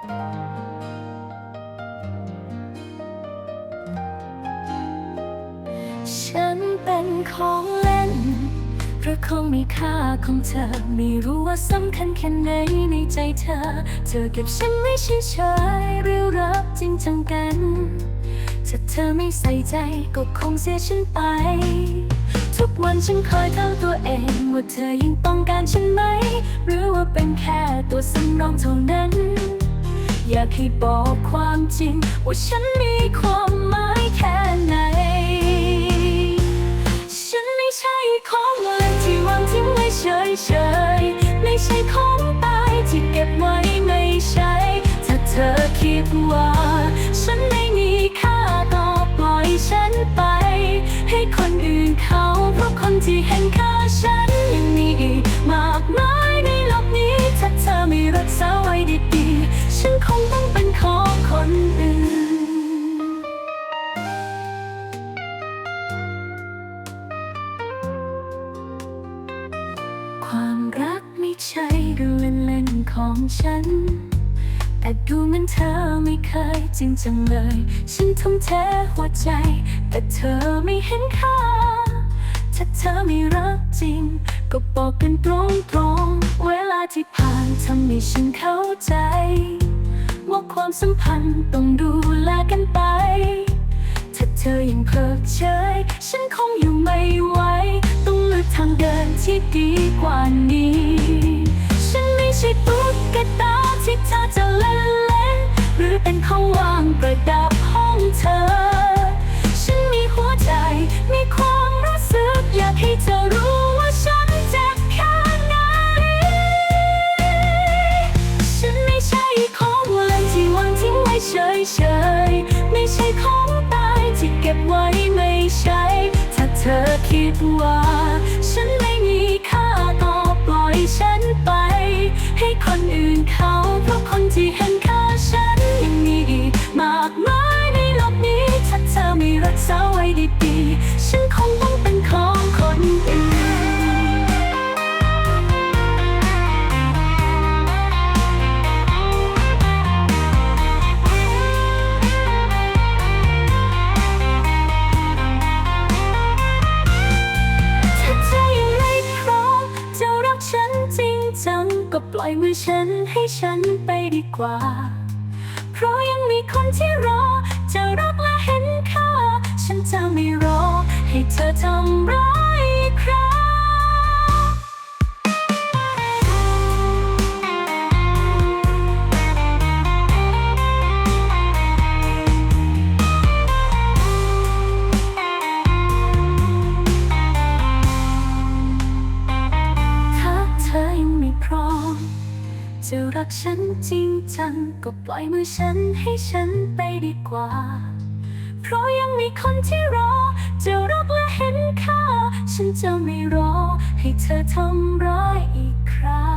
ฉันเป็นของเล่นหรือของมีค่าของเธอ ไม่รู้ว่าสำคัญแค่ไหนในใจเธอ เธอเก็บฉันไม่เฉยๆหรือรับจริงจังกันถ้าเธอไม่ใส่ใจก็คงเสียฉันไป ทุกวันฉันคอยถามตัวเอง ว่าเธอยังต้องการฉันไหม หรือว่าเป็นแค่ตัวสำรองเท่านั้น อยากให้บอกความจริง ว่าฉันมีความหมายแค่ไหน ฉันไม่ใช่ของเล่นที่วางทิ้งไว้เฉยๆไม่ใช่ของตายที่เก็บไว้ไม่ใช่ถ้าเธอคิดว่า ฉันไม่มีค่าก็ปล่อยฉันไป ให้คนอื่นเขาเพราะคนที่เห็นค่า ฉันคงต้องเป็นของคนอื่น ความรักไม่ใช่เรื่องเล่นๆของฉัน แต่ดูเหมือนเธอไม่เคยจริงจังเลย ฉันทุ่มเทหัวใจ แต่เธอไม่เห็นค่า ถ้าเธอไม่รักจริง ก็บอกกันตรงๆ เวลาที่ผ่านทำให้ฉันเข้าใจ ความสัมพันธ์ต้องดูแลกันไป ถ้าเธอยังเพิกเฉย ฉันคงอยู่ไม่ไหว ต้องเลือกทางเดินที่ดีกว่านี้ เธ ล่อยมือฉันให้ฉันไปดีกว่า เพราะยังมีคนที่รอ จะรักและเห็นค่า ฉันจะไม่รอ ให้เธอทำร้าย จะรักฉันจริงจัง ก็ปล่อยมือฉันให้ฉันไปดีกว่า เพราะยังมีคนที่รอ จะรักและเห็นค่า ฉันจะไม่รอ ให้เธอทำร้ายอีกครั้ง